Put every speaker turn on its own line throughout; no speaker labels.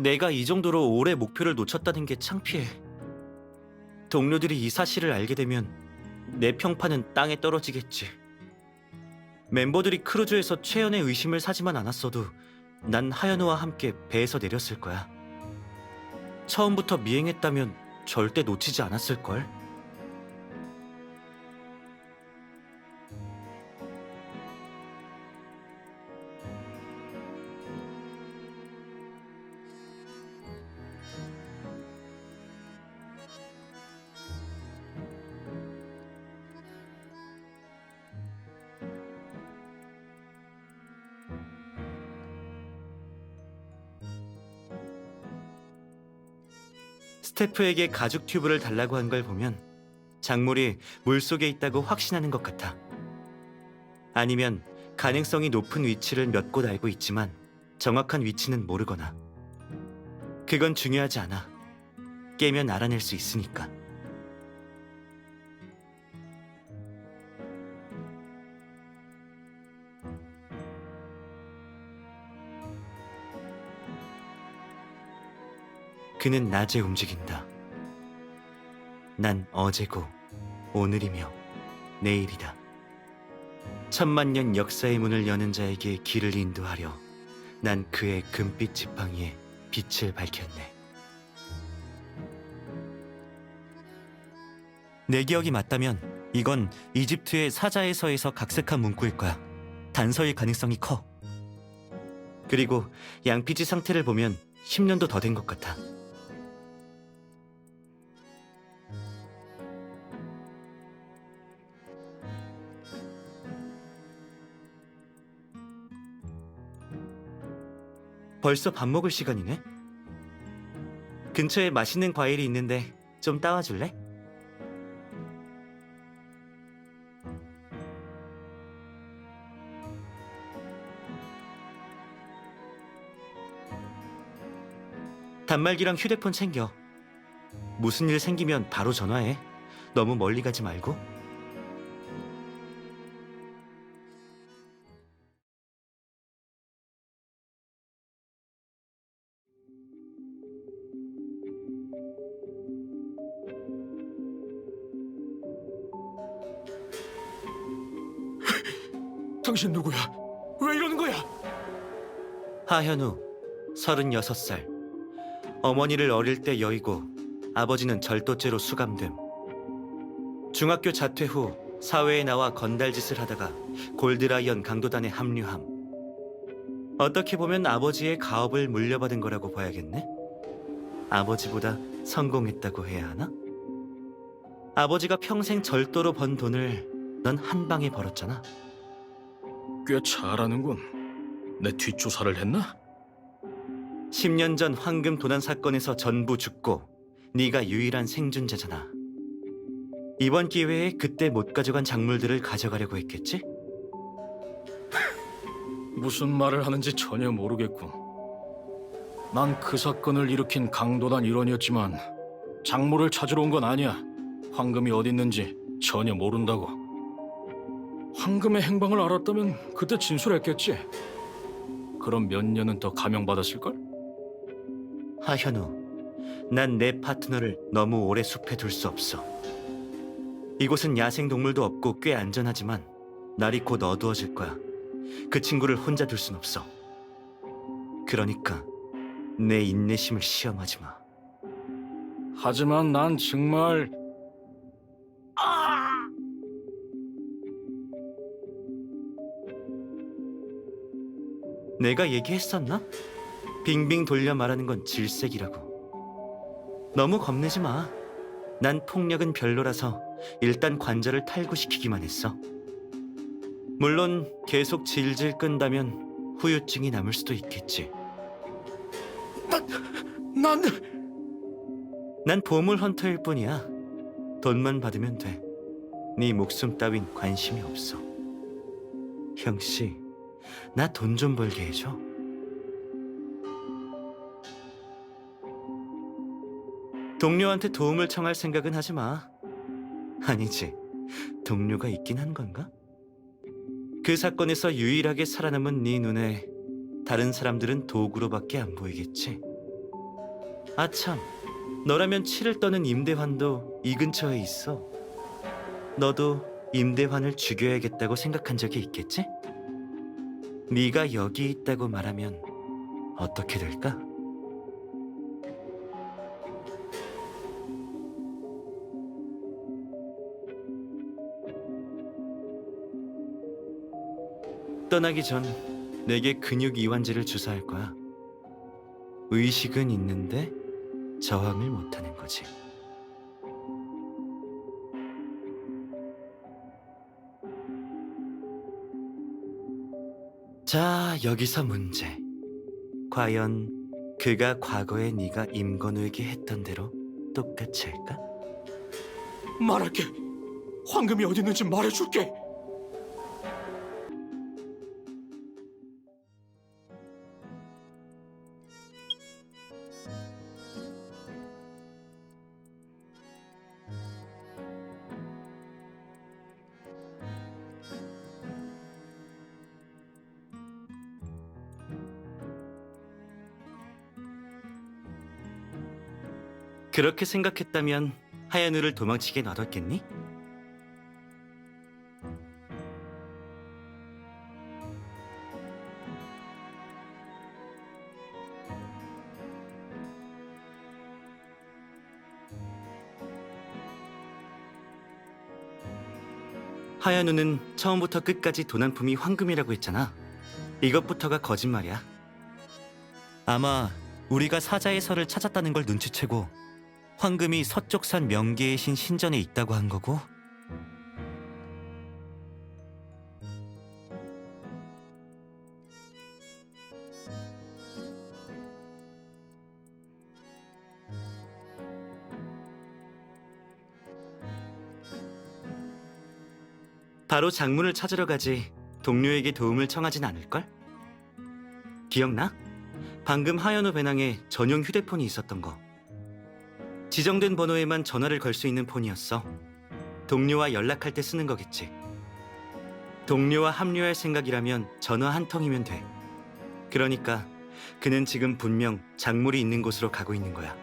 내가 이 정도로 오래 목표를 놓쳤다는 게 창피해. 동료들이 이 사실을 알게 되면 내 평판은 땅에 떨어지겠지. 멤버들이 크루즈에서 최연의 의심을 사지만 않았어도 난 하연우와 함께 배에서 내렸을 거야. 처음부터 미행했다면 절대 놓치지 않았을걸. 스태프에게 가죽 튜브를 달라고 한 걸 보면 작물이 물 속에 있다고 확신하는 것 같아. 아니면 가능성이 높은 위치를 몇 곳 알고 있지만 정확한 위치는 모르거나. 그건 중요하지 않아. 깨면 알아낼 수 있으니까. 그는 낮에 움직인다. 난 어제고 오늘이며 내일이다. 천만 년 역사의 문을 여는 자에게 길을 인도하려 난 그의 금빛 지팡이에 빛을 밝혔네. 내 기억이 맞다면 이건 이집트의 사자에서에서 각색한 문구일 거야. 단서일 가능성이 커. 그리고 양피지 상태를 보면 10년도 더 된 것 같아. 벌써 밥 먹을 시간이네? 근처에 맛있는 과일이 있는데 좀 따와 줄래? 단말기랑 휴대폰 챙겨. 무슨 일 생기면 바로 전화해. 너무 멀리 가지 말고.
당신 누구야? 왜 이러는 거야?
하현우, 36살. 어머니를 어릴 때 여의고 아버지는 절도죄로 수감됨. 중학교 자퇴 후 사회에 나와 건달짓을 하다가 골드라이언 강도단에 합류함. 어떻게 보면 아버지의 가업을 물려받은 거라고 봐야겠네. 아버지보다 성공했다고 해야 하나? 아버지가 평생 절도로 번 돈을 넌 한 방에 벌었잖아.
꽤 잘하는군. 내 뒷조사를 했나?
10년 전 황금 도난 사건에서 전부 죽고 네가 유일한 생존자잖아. 이번 기회에 그때 못 가져간 작물들을 가져가려고 했겠지?
무슨 말을 하는지 전혀 모르겠군. 난 그 사건을 일으킨 강도단 일원이었지만 작물을 찾으러 온 건 아니야. 황금이 어디 있는지 전혀 모른다고. 황금의 행방을 알았다면 그때 진술했겠지. 그럼 몇 년은 더 감형받았을걸?
하현우, 난 내 파트너를 너무 오래 숲에 둘 수 없어. 이곳은 야생 동물도 없고 꽤 안전하지만 날이 곧 어두워질 거야. 그 친구를 혼자 둘 순 없어. 그러니까 내 인내심을 시험하지 마.
하지만 난 정말
내가 얘기했었나? 빙빙 돌려 말하는 건 질색이라고. 너무 겁내지 마. 난 폭력은 별로라서 일단 관절을 탈구시키기만 했어. 물론 계속 질질 끈다면 후유증이 남을 수도 있겠지. 난난 보물 헌터일 뿐이야. 돈만 받으면 돼. 네 목숨 따윈 관심이 없어. 형씨, 나 돈 좀 벌게 해줘. 동료한테 도움을 청할 생각은 하지 마. 아니지. 동료가 있긴 한 건가? 그 사건에서 유일하게 살아남은 네 눈에 다른 사람들은 도구로밖에 안 보이겠지. 아참, 너라면 치를 떠는 임대환도 이 근처에 있어. 너도 임대환을 죽여야겠다고 생각한 적이 있겠지? 네가 여기 있다고 말하면 어떻게 될까? 떠나기 전 내게 근육 이완제를 주사할 거야. 의식은 있는데 저항을 못하는 거지. 자, 여기서 문제. 과연 그가 과거에 네가 임건우에게 했던 대로 똑같이 할까?
말할게. 황금이 어디 있는지 말해줄게.
그렇게 생각했다면 하얀우를 도망치게 놔뒀겠니? 하얀우는 처음부터 끝까지 도난품이 황금이라고 했잖아. 이것부터가 거짓말이야. 아마 우리가 사자의 설을 찾았다는 걸 눈치채고 황금이 서쪽산 명계의 신 신전에 있다고 한 거고 바로 장문을 찾으러 가지 동료에게 도움을 청하진 않을걸? 기억나? 방금 하연우 배낭에 전용 휴대폰이 있었던 거. 지정된 번호에만 전화를 걸 수 있는 폰이었어. 동료와 연락할 때 쓰는 거겠지. 동료와 합류할 생각이라면 전화 한 통이면 돼. 그러니까 그는 지금 분명 작물이 있는 곳으로 가고 있는 거야.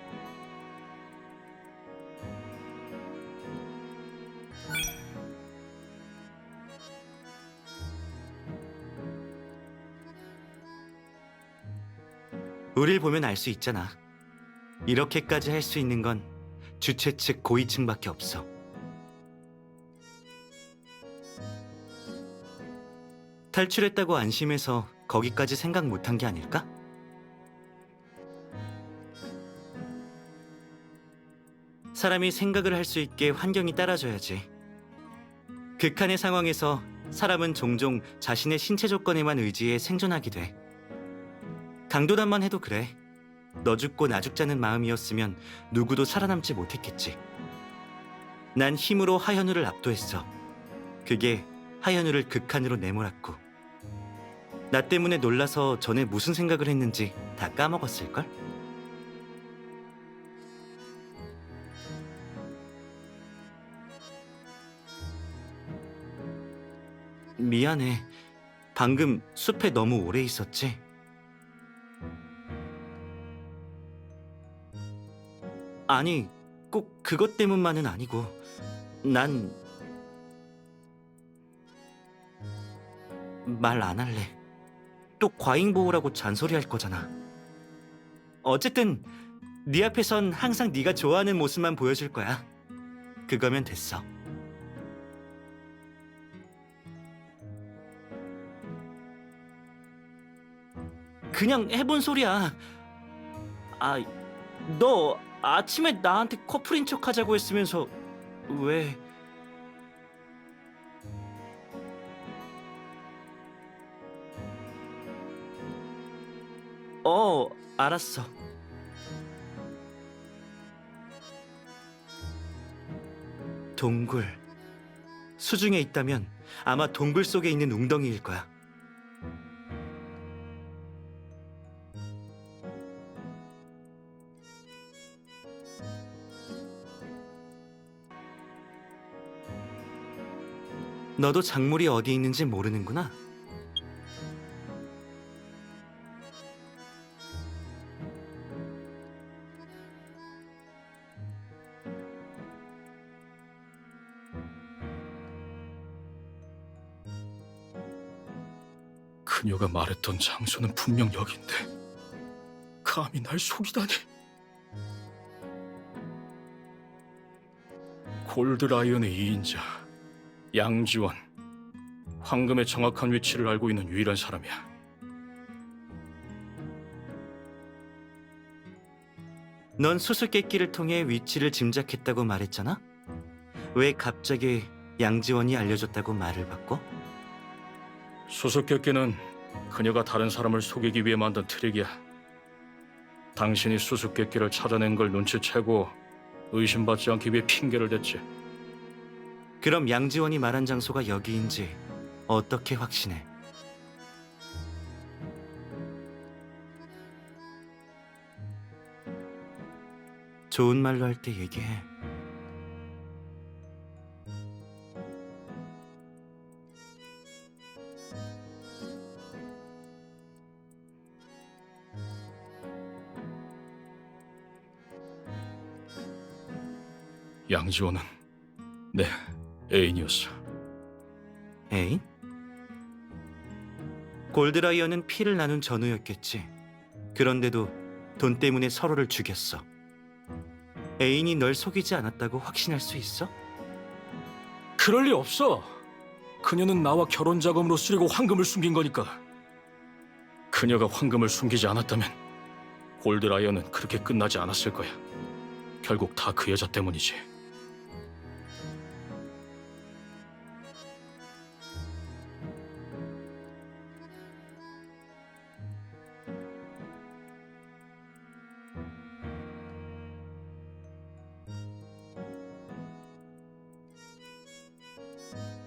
우릴 보면 알 수 있잖아. 이렇게까지 할 수 있는 건 주최 측 고위층밖에 없어. 탈출했다고 안심해서 거기까지 생각 못한 게 아닐까? 사람이 생각을 할 수 있게 환경이 따라줘야지. 극한의 상황에서 사람은 종종 자신의 신체 조건에만 의지해 생존하게 돼. 강도단만 해도 그래. 너 죽고 나 죽자는 마음이었으면 누구도 살아남지 못했겠지. 난 힘으로 하현우를 압도했어. 그게 하현우를 극한으로 내몰았고. 나 때문에 놀라서 전에 무슨 생각을 했는지 다 까먹었을걸? 미안해. 방금 숲에 너무 오래 있었지? 아니, 꼭 그것 때문만은 아니고, 난 말 안 할래. 또 과잉 보호라고 잔소리할 거잖아. 어쨌든 네 앞에선 항상 네가 좋아하는 모습만 보여줄 거야. 그거면 됐어. 그냥 해본 소리야. 아, 너 아침에 나한테 커플인 척 하자고 했으면서 왜? 어, 알았어. 동굴. 수중에 있다면 아마 동굴 속에 있는 웅덩이일 거야. 너도 작물이 어디 있는지 모르는구나.
그녀가 말했던 장소는 분명 여긴데 감히 날 속이다니. 골드라이언의 2인자 양지원 황금의 정확한 위치를 알고 있는 유일한 사람이야.
넌 수수께끼를 통해 위치를 짐작했다고 말했잖아? 왜 갑자기 양지원이 알려줬다고 말을 바꿔?
수수께끼는 그녀가 다른 사람을 속이기 위해 만든 트릭이야. 당신이 수수께끼를 찾아낸 걸 눈치채고 의심받지 않기 위해 핑계를 댔지.
그럼 양지원이 말한 장소가 여기인지 어떻게 확신해? 좋은 말로 할 때 얘기해.
양지원은 내 애인이었어.
애인? 골드라이언은 피를 나눈 전우였겠지. 그런데도 돈 때문에 서로를 죽였어. 애인이 널 속이지 않았다고 확신할 수 있어?
그럴 리 없어. 그녀는 나와 결혼 자금으로 쓰려고 황금을 숨긴 거니까. 그녀가 황금을 숨기지 않았다면 골드라이언은 그렇게 끝나지 않았을 거야. 결국 다 그 여자 때문이지.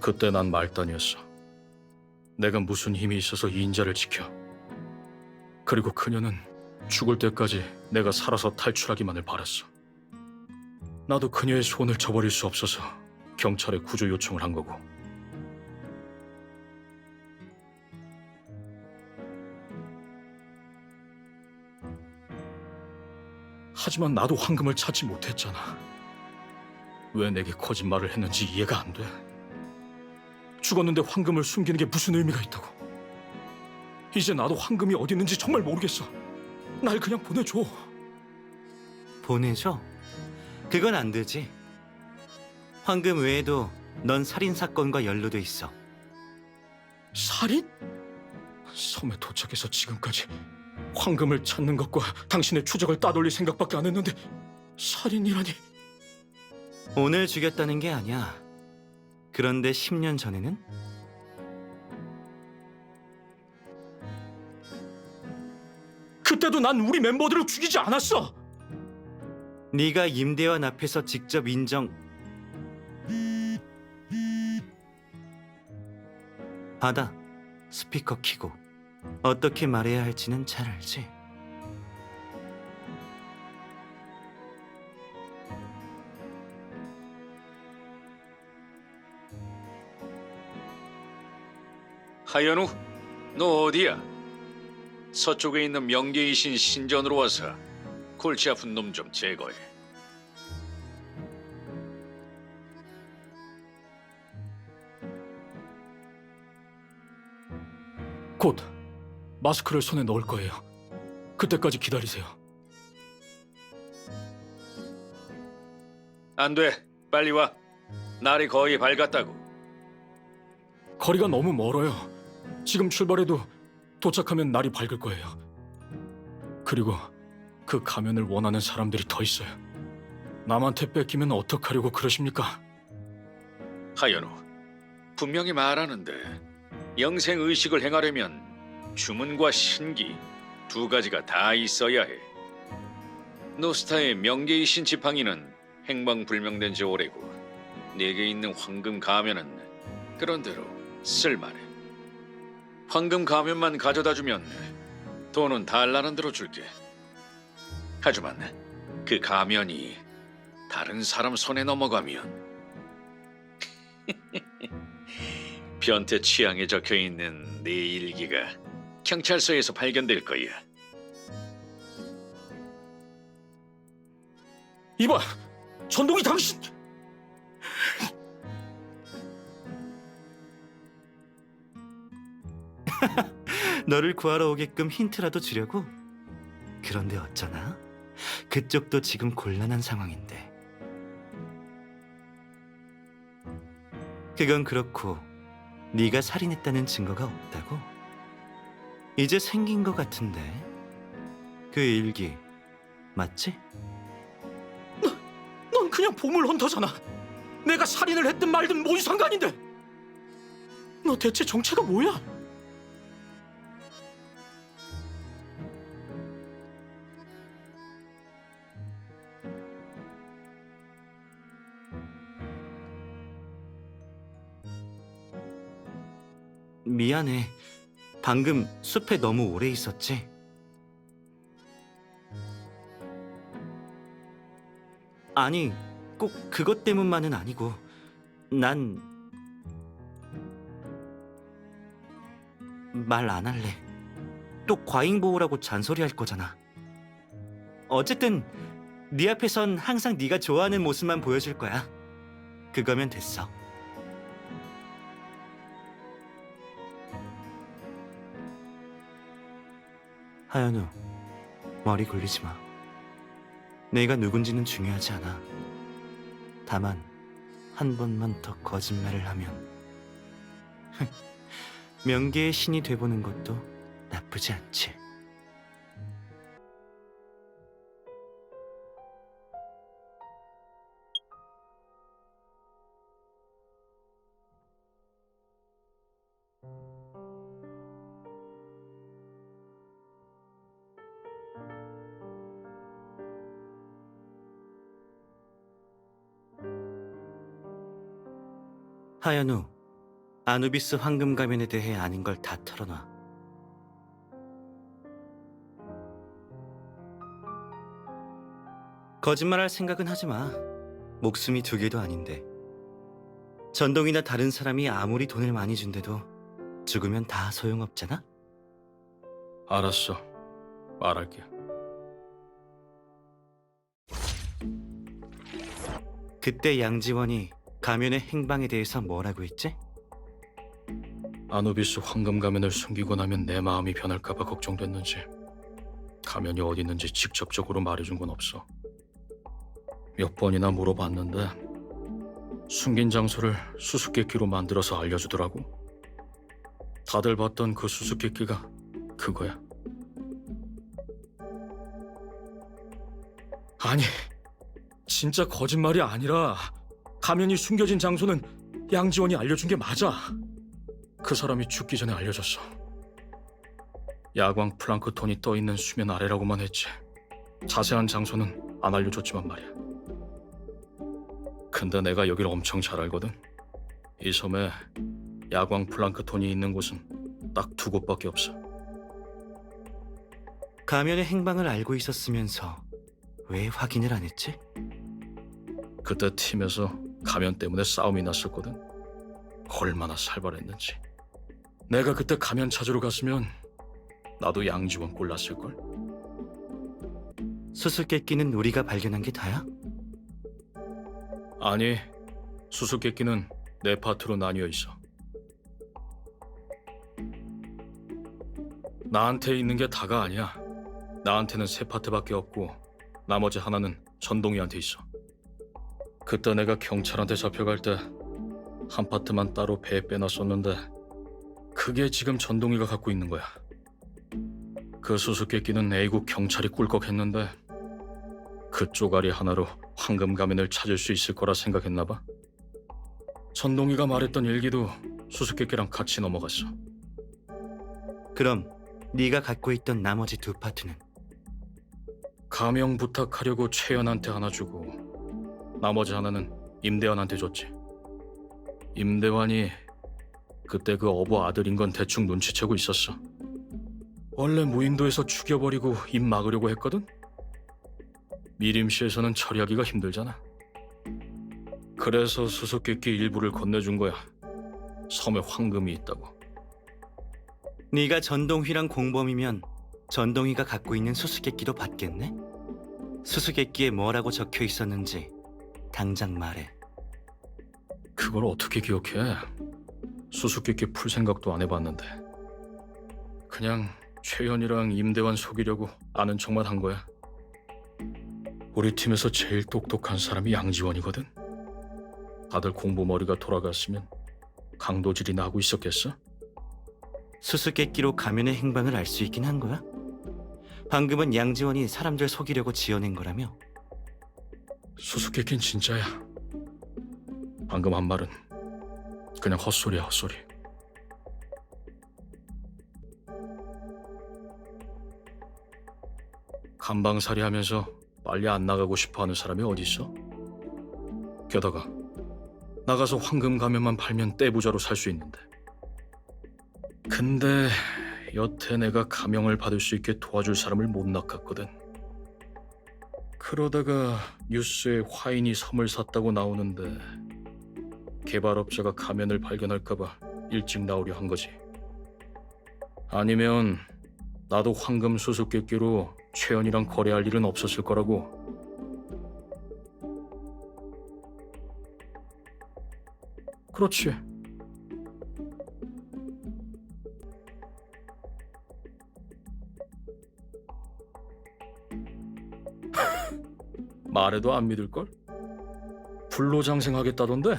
그때 난 말단이었어. 내가 무슨 힘이 있어서 이 인자를 지켜. 그리고 그녀는 죽을 때까지 내가 살아서 탈출하기만을 바랐어. 나도 그녀의 손을 저버릴 수 없어서 경찰에 구조 요청을 한 거고. 하지만 나도 황금을 찾지 못했잖아. 왜 내게 거짓말을 했는지 이해가 안 돼. 죽었는데 황금을 숨기는 게 무슨 의미가 있다고. 이제 나도 황금이 어디 있는지 정말 모르겠어. 날 그냥 보내줘.
보내줘? 그건 안 되지. 황금 외에도 넌 살인 사건과 연루돼 있어.
살인? 섬에 도착해서 지금까지 황금을 찾는 것과 당신의 추적을 따돌릴 생각밖에 안 했는데 살인이라니.
오늘 죽였다는 게 아니야. 그런데 10년 전에는
그때도 난 우리 멤버들을 죽이지 않았어.
네가 임대원 앞에서 직접 인정. 받아. 스피커 키고 어떻게 말해야 할지는 잘 알지.
하연우, 너 어디야? 서쪽에 있는 명계이신 신전으로 와서 골치 아픈 놈 좀 제거해.
곧 마스크를 손에 넣을 거예요. 그때까지 기다리세요.
안 돼, 빨리 와. 날이 거의 밝았다고.
거리가 너무 멀어요. 지금 출발해도 도착하면 날이 밝을 거예요. 그리고 그 가면을 원하는 사람들이 더 있어요. 남한테 뺏기면 어떡하려고 그러십니까?
하연우, 분명히 말하는데 영생 의식을 행하려면 주문과 신기 두 가지가 다 있어야 해. 노스타의 명계이신 지팡이는 행방불명된 지 오래고 내게 있는 황금 가면은 그런대로 쓸만해. 황금 가면만 가져다 주면 돈은 달라는 대로 줄게. 하지만 그 가면이 다른 사람 손에 넘어가면 변태 취향에 적혀 있는 네 일기가 경찰서에서 발견될 거야.
이봐, 전동이 당신
너를 구하러 오게끔 힌트라도 주려고? 그런데 어쩌나? 그쪽도 지금 곤란한 상황인데. 그건 그렇고 네가 살인했다는 증거가 없다고? 이제 생긴 것 같은데. 그 일기 맞지?
넌 그냥 보물 헌터잖아. 내가 살인을 했든 말든 뭔 상관인데? 너 대체 정체가 뭐야?
미안해. 방금 숲에 너무 오래 있었지? 아니, 꼭 그것 때문만은 아니고, 난 말 안 할래. 또 과잉 보호라고 잔소리할 거잖아. 어쨌든 네 앞에선 항상 네가 좋아하는 모습만 보여줄 거야. 그거면 됐어. 하연우, 머리 굴리지 마. 내가 누군지는 중요하지 않아. 다만 한 번만 더 거짓말을 하면 명계의 신이 돼보는 것도 나쁘지 않지. 하연우, 아누비스 황금 가면에 대해 아는 걸 다 털어놔. 거짓말할 생각은 하지 마. 목숨이 두 개도 아닌데. 전동이나 다른 사람이 아무리 돈을 많이 준대도 죽으면 다 소용없잖아?
알았어. 말할게.
그때 양지원이 가면의 행방에 대해서 뭐라고 했지?
아누비스 황금 가면을 숨기고 나면 내 마음이 변할까봐 걱정됐는지 가면이 어디 있는지 직접적으로 말해준 건 없어. 몇 번이나 물어봤는데 숨긴 장소를 수수께끼로 만들어서 알려주더라고. 다들 봤던 그 수수께끼가 그거야. 아니, 진짜 거짓말이 아니라 가면이 숨겨진 장소는 양지원이 알려준 게 맞아. 그 사람이 죽기 전에 알려줬어. 야광 플랑크톤이 떠 있는 수면 아래라고만 했지. 자세한 장소는 안 알려줬지만 말이야. 근데 내가 여길 엄청 잘 알거든. 이 섬에 야광 플랑크톤이 있는 곳은 딱 두 곳밖에 없어.
가면의 행방을 알고 있었으면서 왜 확인을 안 했지?
그때 팀에서 가면 때문에 싸움이 났었거든. 얼마나 살벌했는지. 내가 그때 가면 찾으러 갔으면 나도 양지원 꼴났을걸.
수수께끼는 우리가 발견한 게 다야?
아니, 수수께끼는 네 파트로 나뉘어 있어. 나한테 있는 게 다가 아니야. 나한테는 세 파트밖에 없고 나머지 하나는 전동이한테 있어. 그때 내가 경찰한테 잡혀갈 때 한 파트만 따로 배에 빼놨었는데 그게 지금 전동이가 갖고 있는 거야. 그 수수께끼는 A국 경찰이 꿀꺽했는데 그 쪼가리 하나로 황금 가면을 찾을 수 있을 거라 생각했나 봐. 전동이가 말했던 일기도 수수께끼랑 같이 넘어갔어.
그럼 네가 갖고 있던 나머지 두 파트는
가명 부탁하려고 최연한테 하나 주고 나머지 하나는 임대환한테 줬지. 임대환이 그때 그 어부 아들인 건 대충 눈치채고 있었어. 원래 무인도에서 죽여버리고 입 막으려고 했거든? 미림시에서는 처리하기가 힘들잖아. 그래서 수수께끼 일부를 건네준 거야. 섬에 황금이 있다고.
네가 전동휘랑 공범이면 전동휘가 갖고 있는 수수께끼도 받겠네? 수수께끼에 뭐라고 적혀 있었는지 당장 말해.
그걸 어떻게 기억해? 수수께끼 풀 생각도 안 해봤는데. 그냥 최연이랑 임대완 속이려고 아는 척만 한 거야. 우리 팀에서 제일 똑똑한 사람이 양지원이거든. 다들 공부 머리가 돌아갔으면 강도질이나 하고 있었겠어?
수수께끼로 가면의 행방을 알 수 있긴 한 거야? 방금은 양지원이 사람들 속이려고 지어낸 거라며?
수수께끼는 진짜야. 방금 한 말은 그냥 헛소리야 헛소리. 간방살이 하면서 빨리 안 나가고 싶어하는 사람이 어디 있어? 게다가 나가서 황금 가면만 팔면 떼부자로 살 수 있는데. 근데 여태 내가 가명을 받을 수 있게 도와줄 사람을 못 낚았거든. 그러다가 뉴스에 화인이 섬을 샀다고 나오는데 개발업자가 가면을 발견할까봐 일찍 나오려 한 거지. 아니면 나도 황금 수수께끼로 최연이랑 거래할 일은 없었을 거라고. 그렇지. 말해도 안 믿을걸? 불로 장생하겠다던데?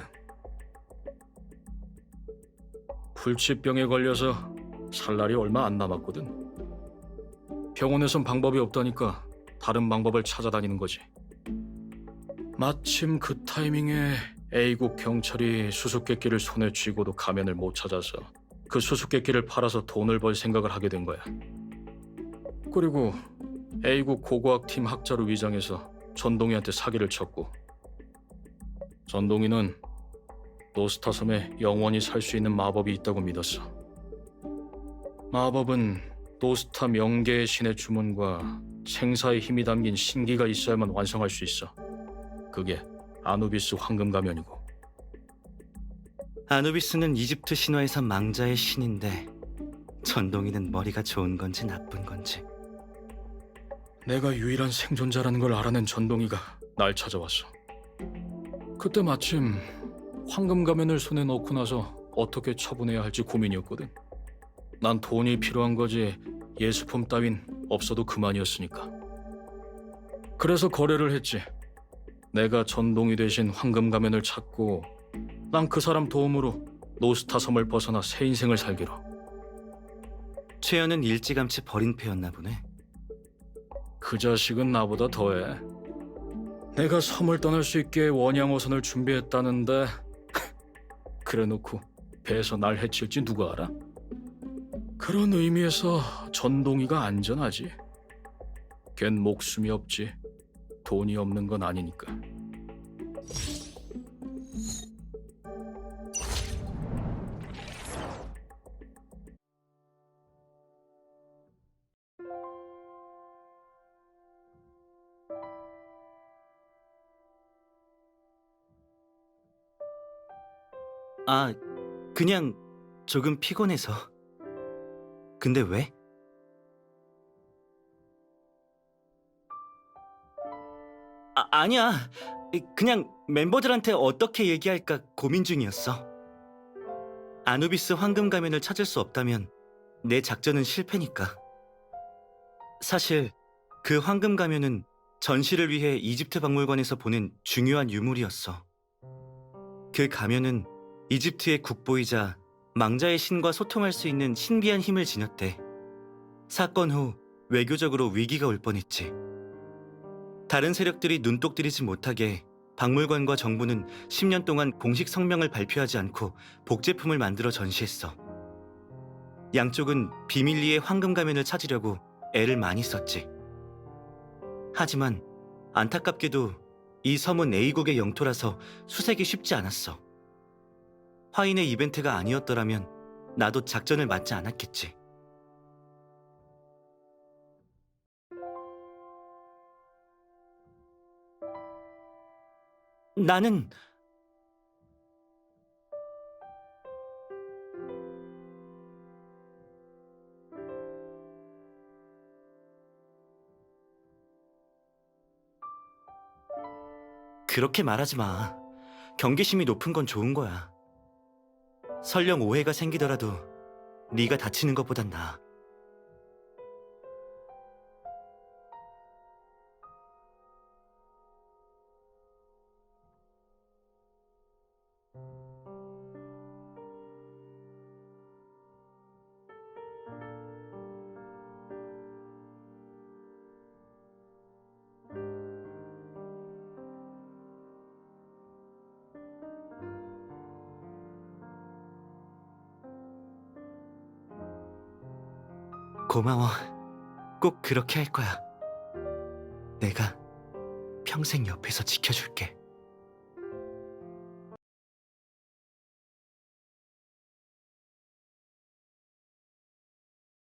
불치병에 걸려서 살 날이 얼마 안 남았거든. 병원에선 방법이 없다니까 다른 방법을 찾아다니는 거지. 마침 그 타이밍에 A국 경찰이 수수께끼를 손에 쥐고도 가면을 못 찾아서 그 수수께끼를 팔아서 돈을 벌 생각을 하게 된 거야. 그리고 A국 고고학팀 학자로 위장해서 전동이한테 사기를 쳤고 전동이는 노스타 섬에 영원히 살 수 있는 마법이 있다고 믿었어. 마법은 노스타 명계의 신의 주문과 생사의 힘이 담긴 신기가 있어야만 완성할 수 있어. 그게 아누비스 황금 가면이고
아누비스는 이집트 신화에서 망자의 신인데 전동이는 머리가 좋은 건지 나쁜 건지
내가 유일한 생존자라는 걸 알아낸 전동이가 날 찾아왔어. 그때 마침 황금 가면을 손에 넣고 나서 어떻게 처분해야 할지 고민이었거든. 난 돈이 필요한 거지 예수품 따윈 없어도 그만이었으니까. 그래서 거래를 했지. 내가 전동이 대신 황금 가면을 찾고 난 그 사람 도움으로 노스타 섬을 벗어나 새 인생을 살기로.
최연은 일찌감치 버린 패였나 보네
그 자식은 나보다 더해. 내가 섬을 떠날 수 있게 원양어선을 준비했다는데 그래놓고 배에서 날 해칠지 누가 알아? 그런 의미에서 전동이가 안전하지. 걘 목숨이 없지. 돈이 없는 건 아니니까.
아 그냥 조금 피곤해서. 근데 왜? 아, 아니야. 그냥 멤버들한테 어떻게 얘기할까 고민 중이었어. 아누비스 황금 가면을 찾을 수 없다면 내 작전은 실패니까. 사실 그 황금 가면은 전시를 위해 이집트 박물관에서 보낸 중요한 유물이었어. 그 가면은 이집트의 국보이자 망자의 신과 소통할 수 있는 신비한 힘을 지녔대. 사건 후 외교적으로 위기가 올 뻔했지. 다른 세력들이 눈독 들이지 못하게 박물관과 정부는 10년 동안 공식 성명을 발표하지 않고 복제품을 만들어 전시했어. 양쪽은 비밀리에 황금 가면을 찾으려고 애를 많이 썼지. 하지만 안타깝게도 이 섬은 A국의 영토라서 수색이 쉽지 않았어. 화인의 이벤트가 아니었더라면 나도 작전을 맞지 않았겠지. 나는 그렇게 말하지 마. 경계심이 높은 건 좋은 거야. 설령 오해가 생기더라도 네가 다치는 것보단 나아. 고마워. 꼭 그렇게 할 거야. 내가 평생 옆에서 지켜줄게.